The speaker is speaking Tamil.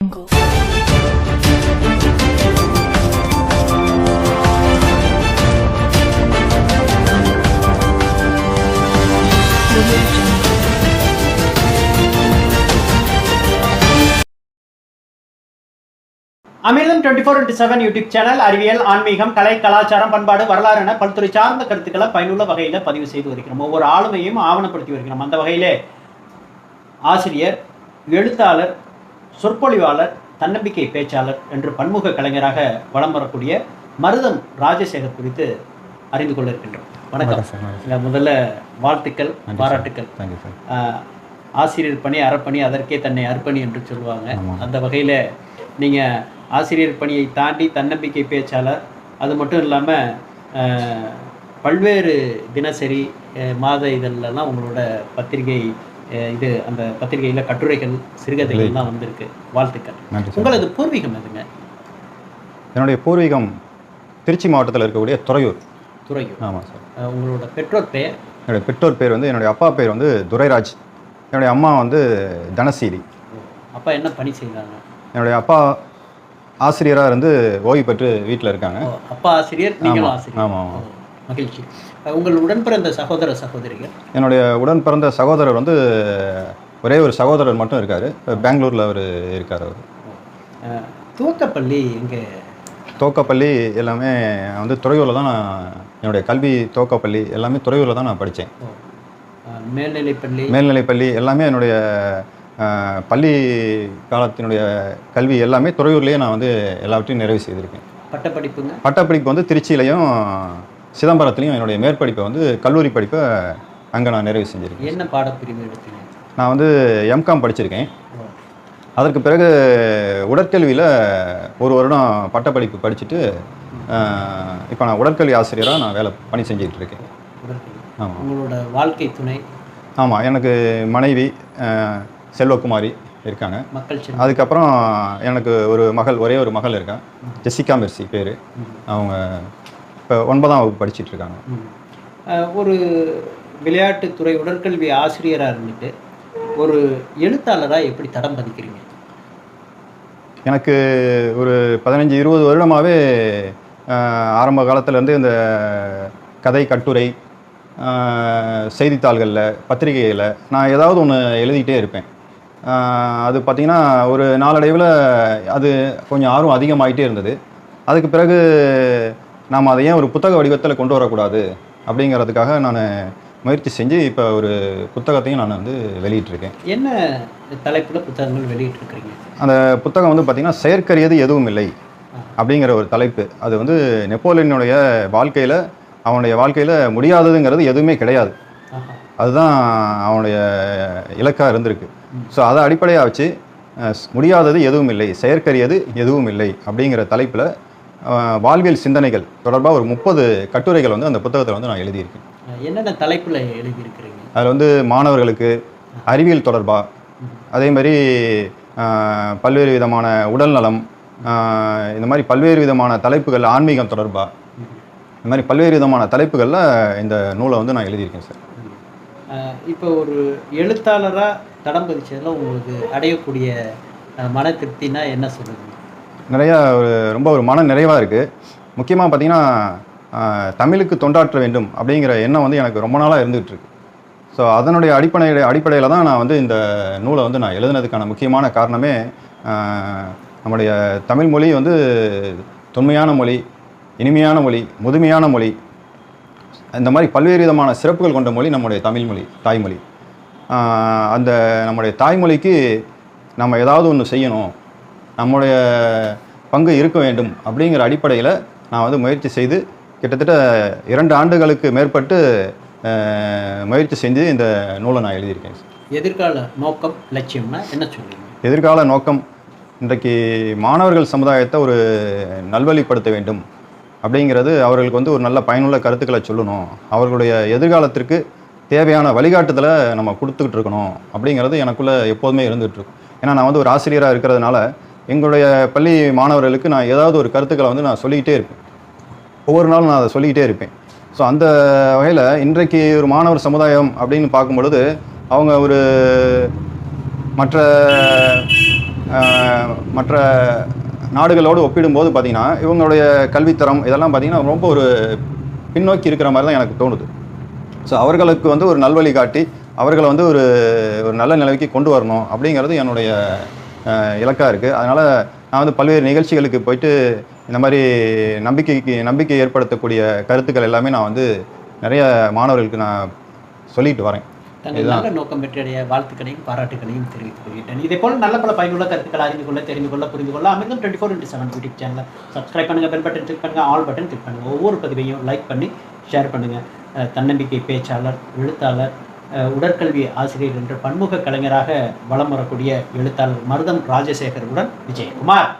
Jungle. Amirtham twenty four into seven YouTube channel அறிவியல் ஆன்மீகம் கலை கலாச்சாரம் பண்பாடு வரலாறு என பல்துறை சார்ந்த கருத்துக்களை பயனுள்ள வகையில் பதிவு செய்து வருகிறோம் ஒவ்வொரு ஆளுமையும் ஆவணப்படுத்தி வருகிறோம் அந்த வகையிலே ஆசிரியர் எழுத்தாளர் சொற்பொழிவாளர் தன்னம்பிக்கை பேச்சாளர் என்று பன்முக கலைஞராக வலம் வரக்கூடிய மருதம் ராஜசேகர் குறித்து அறிந்து கொள்ள இருக்கின்றோம். வணக்கம். சார், முதல்ல வாழ்த்துக்கள். பாராட்டுக்கள். ஆசிரியர் பணி அறப்பணி அதற்கே தன்னை அர்ப்பணி என்று சொல்லுவாங்க. அந்த வகையில் நீங்கள் ஆசிரியர் பணியை தாண்டி தன்னம்பிக்கை பேச்சாளர் அது மட்டும் இல்லாமல் பல்வேறு தினசரி மாத இதழ்லலாம் உங்களோட பத்திரிகை இது அந்த பத்திரிகையில் கட்டுரைகள் சிறுகதைகள்லாம் வந்திருக்கு. வாழ்த்துக்கள். உங்களது பூர்வீகம் எதுங்க? என்னுடைய பூர்வீகம் திருச்சி மாவட்டத்தில் இருக்கக்கூடிய துறையூர். துறையூர். ஆமாம் சார். உங்களோட பெற்றோர் பெயர்? என்னுடைய பெற்றோர் பேர் வந்து என்னுடைய அப்பா பேர் வந்து துரைராஜ். என்னுடைய அம்மா வந்து தனசீரி அப்பா என்ன பணி செய்தாங்க என்னுடைய அப்பா ஆசிரியராக இருந்து ஓய்வு பெற்று வீட்டில் இருக்காங்க. அப்பா ஆசிரியர் ஆமாம், ஆமாம், மகிழ்ச்சி. உங்கள் உடன் பிறந்த சகோதர சகோதரிகள்? என்னுடைய உடன் பிறந்த சகோதரர் வந்து ஒரே ஒரு சகோதரர் மட்டும் இருக்கார். பெங்களூரில் அவர் இருக்கார் அவர். அஹ், துவக்கப்பள்ளி எங்கே? தோக்கப்பள்ளி எல்லாமே வந்து துறையூரில் தான் நான் என்னுடைய கல்வி தோக்கப்பள்ளி எல்லாமே துறையூரில் தான் நான் படித்தேன். மேல்நிலைப்பள்ளி? மேல்நிலைப்பள்ளி எல்லாமே என்னுடைய பள்ளி காலத்தினுடைய கல்வி எல்லாமே துறையூர்லேயே நான் வந்து எல்லாவற்றையும் நிறைவு செய்திருக்கேன். பட்டப்படிப்புங்க? பட்டப்படிப்பு வந்து திருச்சியிலையும் சிதம்பரத்துலையும் என்னுடைய மேற்படிப்பை வந்து கல்லூரி படிப்பை அங்கே நான் நிறைவு செஞ்சுருக்கேன். என்ன பாடப்பிரிவு எடுத்தீங்க? நான் வந்து எம்காம் படிச்சிருக்கேன். அதற்கு பிறகு உடற்கல்வியில் ஒரு வருடம் பட்டப்படிப்பு படிச்சுட்டு இப்போ நான் உடற்கல்வி ஆசிரியராக நான் வேலை பணி செஞ்சுட்டு இருக்கேன். ஆமாம் உங்களோட வாழ்க்கை துணை? ஆமாம் எனக்கு மனைவி செல்வகுமாரி இருக்காங்க. அதுக்கப்புறம் எனக்கு ஒரு மகள் ஒரே ஒரு மகள் இருக்கா ஜெசிகா மெர்சி பேர். அவங்க இப்போ ஒன்பதாம் வகுப்பு படிச்சிட்டு இருக்காங்க ஒரு விளையாட்டுத்துறை உடற்கல்வி ஆசிரியராக இருந்துட்டு ஒரு எழுத்தாளராக எப்படி தடம் பதிக்கிறீங்க? எனக்கு ஒரு பதினஞ்சு இருபது வருடமாகவே ஆரம்ப காலத்துலேருந்து இந்த கதை கட்டுரை செய்தித்தாள்களில் பத்திரிகைகளில் நான் ஏதாவது ஒன்று எழுதிக்கிட்டே இருப்பேன். அது பார்த்திங்கன்னா ஒரு நாளடைவில் அது கொஞ்சம் ஆர்வம் அதிகமாகிட்டே இருந்தது. அதுக்கு பிறகு நாம் அதை ஏன் ஒரு புத்தக வடிவத்தில் கொண்டு வரக்கூடாது அப்படிங்கிறதுக்காக நான் முயற்சி செஞ்சு இப்போ ஒரு புத்தகத்தையும் நான் வந்து வெளியிட்டிருக்கேன். என்ன தலைப்பில் புத்தகங்கள் வெளியிட்டிருக்கிறீங்க? அந்த புத்தகம் வந்து பார்த்திங்கன்னா செயற்கரியது எதுவும் இல்லை அப்படிங்கிற ஒரு தலைப்பு. அது வந்து நெப்போலியனுடைய வாழ்க்கையில் அவனுடைய வாழ்க்கையில் முடியாததுங்கிறது எதுவுமே கிடையாது. அதுதான் அவனுடைய இலக்காக இருந்திருக்கு. ஸோ அதை அடிப்படையாக வச்சு முடியாதது எதுவும் இல்லை செயற்கரியது எதுவும் இல்லை அப்படிங்கிற தலைப்பில் வாழ்வியல் சிந்தனைகள் தொடர்பாக ஒரு முப்பது கட்டுரைகள் வந்து அந்த புத்தகத்தில் வந்து நான் எழுதியிருக்கேன். என்னென்ன தலைப்பில் எழுதியிருக்கிறீங்க? அதில் வந்து மாணவர்களுக்கு அறிவியல் தொடர்பாக அதே மாதிரி பல்வேறு விதமான உடல்நலம் ஆஹ், இந்த மாதிரி பல்வேறு விதமான தலைப்புகள் ஆன்மீகம் தொடர்பாக இந்த மாதிரி பல்வேறு விதமான தலைப்புகளில் இந்த நூலை வந்து நான் எழுதியிருக்கேன் சார். இப்போ ஒரு எழுத்தாளராக தடம் பதிச்சதில் உங்களுக்கு அடையக்கூடிய மன திருப்தினா என்ன சொல்லுங்க நிறையா ஒரு ரொம்ப ஒரு மன நிறைவாக இருக்குது முக்கியமாக பார்த்தீங்கன்னா தமிழுக்கு தொண்டாற்ற வேண்டும் அப்படிங்கிற எண்ணம் வந்து எனக்கு ரொம்ப நாளாக இருந்துகிட்ருக்கு ஸோ அதனுடைய அடிப்படை அடிப்படையில் தான் நான் வந்து இந்த நூலை வந்து நான் எழுதுனதுக்கான முக்கியமான காரணமே நம்முடைய தமிழ் மொழி வந்து தொன்மையான மொழி இனிமையான மொழி முதுமையான மொழி இந்த மாதிரி பல்வேறு விதமான சிறப்புகள் கொண்ட மொழி நம்முடைய தமிழ் மொழி தாய்மொழி அந்த நம்முடைய தாய்மொழிக்கு நம்ம ஏதாவது ஒன்று செய்யணும். நம்முடைய பங்கு இருக்க வேண்டும் அப்படிங்கிற அடிப்படையில் நான் வந்து முயற்சி செய்து கிட்டத்தட்ட இரண்டு ஆண்டுகளுக்கு மேற்பட்டு முயற்சி செஞ்சு இந்த நூலை நான் எழுதியிருக்கேன். எதிர்கால நோக்கம் லட்சியம்னா என்ன சொல்லுவீங்க எதிர்கால நோக்கம் இன்றைக்கு மாணவர்கள் சமுதாயத்தை ஒரு நல்வழிப்படுத்த வேண்டும் அப்படிங்கிறது அவர்களுக்கு வந்து ஒரு நல்ல பயனுள்ள கருத்துக்களை சொல்லணும். அவர்களுடைய எதிர்காலத்திற்கு தேவையான வழிகாட்டுதலை நம்ம கொடுத்துக்கிட்டு இருக்கணும் அப்படிங்கிறது எனக்குள்ளே எப்போதுமே இருந்துகிட்டு இருக்கும். ஏன்னா நான் வந்து ஒரு ஆசிரியராக இருக்கிறதுனால எங்களுடைய பள்ளி மாணவர்களுக்கு நான் ஏதாவது ஒரு கருத்துக்களை வந்து நான் சொல்லிக்கிட்டே இருப்பேன். ஒவ்வொரு நாளும் நான் அதை சொல்லிக்கிட்டே இருப்பேன். ஸோ அந்த வகையில் இன்றைக்கு ஒரு மாணவர் சமுதாயம் அப்படின்னு பார்க்கும்பொழுது அவங்க ஒரு மற்ற மற்ற நாடுகளோடு ஒப்பிடும்போது பார்த்திங்கன்னா இவங்களுடைய கல்வித்தரம் இதெல்லாம் பார்த்திங்கன்னா ரொம்ப ஒரு பின்னோக்கி இருக்கிற மாதிரி தான் எனக்கு தோணுது. ஸோ அவர்களுக்கு வந்து ஒரு நல்வழி காட்டி அவர்களை வந்து ஒரு ஒரு நல்ல நிலைக்கு கொண்டு வரணும் அப்படிங்கிறது என்னுடைய இலக்காக இருக்குது அதனால் நான் வந்து பல்வேறு நிகழ்ச்சிகளுக்கு போயிட்டு இந்த மாதிரி நம்பிக்கைக்கு நம்பிக்கை ஏற்படுத்தக்கூடிய கருத்துக்கள் எல்லாமே நான் வந்து நிறைய மாணவர்களுக்கு நான் சொல்லிட்டு வரேன். நல்ல நோக்கம் பெற்ற வாழ்த்துக்களையும் பாராட்டுகளையும் தெரிவித்துக் கொள்கிறேன் இதே போல நல்ல பல பயனுள்ள கருத்துக்களை அறிந்து கொள்ள தெரிந்து கொள்ள புரிந்து கொள்ள Amirtham twenty four into seven YouTube சேனலை சப்ஸ்கிரைப் பண்ணுங்க பெல் பட்டன் கிளிக் பண்ணுங்க ஆல் பட்டன் கிளிக் பண்ணுங்க. ஒவ்வொரு பதிவையும் லைக் பண்ணி ஷேர் பண்ணுங்க. அஹ் தன்னம்பிக்கை பேச்சாளர் எழுத்தாளர் உடற்கல்வி ஆசிரியர் என்ற பன்முக கலைஞராக வலம் வரக்கூடிய எழுத்தாளர் மருதம் ராஜசேகருடன் விஜயகுமார்.